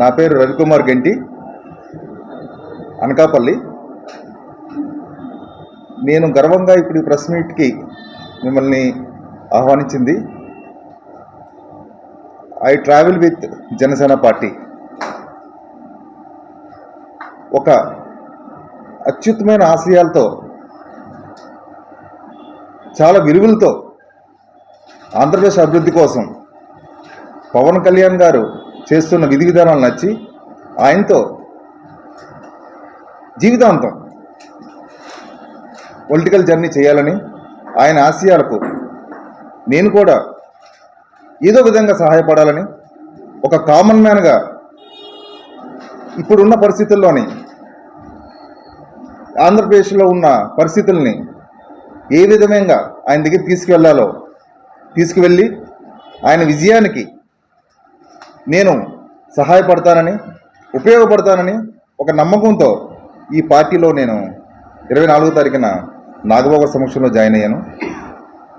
నా పేరు రవికుమార్ గంటి అనకాపల్లి. నేను గర్వంగా ఇప్పుడు ఈ ప్రెస్ మీట్కి మిమ్మల్ని ఆహ్వానించింది. I travel with Janasena party. ఒక అత్యుత్తమైన ఆశయాలతో చాలా విలువలతో ఆంధ్రప్రదేశ్ అభివృద్ధి కోసం పవన్ కళ్యాణ్ గారు చేస్తున్న విధి విధానాలు నచ్చి ఆయనతో జీవితాంతం పొలిటికల్ జర్నీ చేయాలని ఆయన ఆశయాలకు నేను కూడా ఏదో విధంగా సహాయపడాలని ఒక కామన్ మ్యాన్గా ఇప్పుడున్న పరిస్థితుల్లోని ఆంధ్రప్రదేశ్లో ఉన్న పరిస్థితుల్ని ఏ విధంగా ఆయన దగ్గర తీసుకువెళ్ళాలో తీసుకువెళ్ళి ఆయన విజయానికి నేను సహాయపడతానని ఉపయోగపడతానని ఒక నమ్మకంతో ఈ పార్టీలో నేను ఇరవై నాలుగో తారీఖున నాగబాబు సమక్షంలో జాయిన్ అయ్యాను.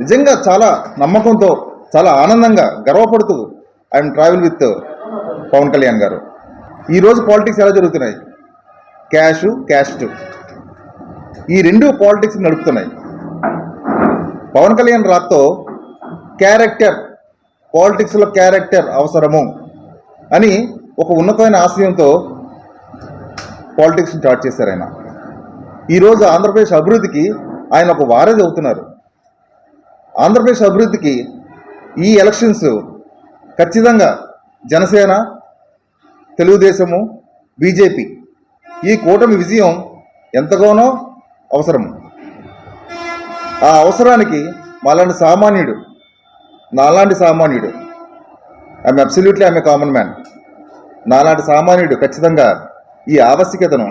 నిజంగా చాలా నమ్మకంతో చాలా ఆనందంగా గర్వపడుతూ I'm travel with Pawan Kalyan garu. ఈరోజు పాలిటిక్స్ ఎలా జరుగుతున్నాయి? క్యాష్ క్యాస్ట్ ఈ రెండు పాలిటిక్స్ నడుపుతున్నాయి. పవన్ కళ్యాణ్ రాత్తో క్యారెక్టర్ పాలిటిక్స్లో క్యారెక్టర్ అవసరము. అని ఒక ఉన్నతమైన ఆశయంతో పాలిటిక్స్ స్టార్ట్ చేశారు ఆయన. ఈరోజు ఆంధ్రప్రదేశ్ అభివృద్ధికి ఆయన ఒక వారధి అవుతున్నారు. ఆంధ్రప్రదేశ్ అభివృద్ధికి ఈ ఎలక్షన్స్ ఖచ్చితంగా జనసేన తెలుగుదేశము బీజేపీ ఈ కూటమి విజయం ఎంతగానో అవసరం. ఆ అవసరానికి మాలాంటి సామాన్యుడు నాలాంటి సామాన్యుడు I'm absolutely I'm a common man. నాలాంటి సామాన్యుడు ఖచ్చితంగా ఈ ఆవశ్యకతను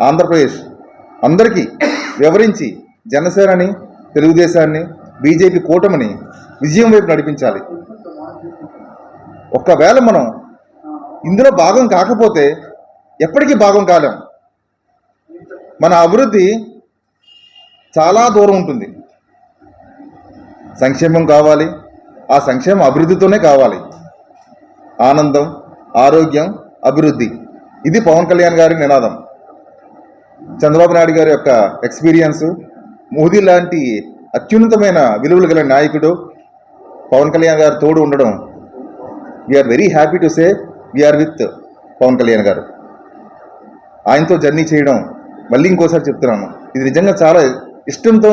ఆంధ్రప్రదేశ్ అందరికీ వివరించి జనసేనని తెలుగుదేశాన్ని బీజేపీ కూటమిని విజయం వైపు నడిపించాలి. ఒక్కవేళ మనం ఇందులో భాగం కాకపోతే ఎప్పటికీ భాగం కాలేం. మన అభివృద్ధి చాలా దూరం ఉంటుంది. సంక్షేమం కావాలి. ఆ సంక్షేమం అభివృద్ధితోనే కావాలి. ఆనందం ఆరోగ్యం అభివృద్ధి. ఇది పవన్ కళ్యాణ్ గారి నినాదం. చంద్రబాబు నాయుడు గారి యొక్క ఎక్స్పీరియన్స్ మోదీ లాంటి అత్యున్నతమైన విలువలు గల నాయకుడు పవన్ కళ్యాణ్ గారు తోడు ఉండడం we're very happy to say we're with Pawan Kalyan garu. ఆయనతో జర్నీ చేయడం మళ్ళీ ఇంకోసారి చెప్తున్నాను. ఇది నిజంగా చాలా ఇష్టంతో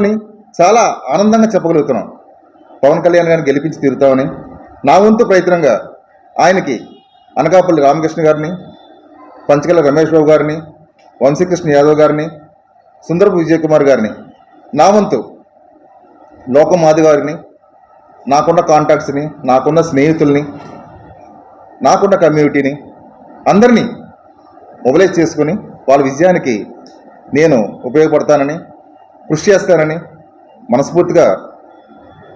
చాలా ఆనందంగా చెప్పగలుగుతున్నాం. పవన్ కళ్యాణ్ గారిని గెలిపించి తీరుతామని నా వంతు ప్రయత్నంగా ఆయనకి అనకాపల్లి రామకృష్ణ గారిని పంచకల రమేష్ బాబు గారిని వంశీకృష్ణ యాదవ్ గారిని సుందరపు విజయ్ కుమార్ గారిని నా వంతు లోకమాది గారిని నాకున్న కాంటాక్ట్స్ని నాకున్న స్నేహితుల్ని నాకున్న కమ్యూనిటీని అందరినీ మొబిలైజ్ చేసుకుని వాళ్ళ విజయానికి నేను ఉపయోగపడతానని కృషి చేస్తానని మనస్ఫూర్తిగా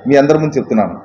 మీ అందరి ముందు చెప్తున్నాను.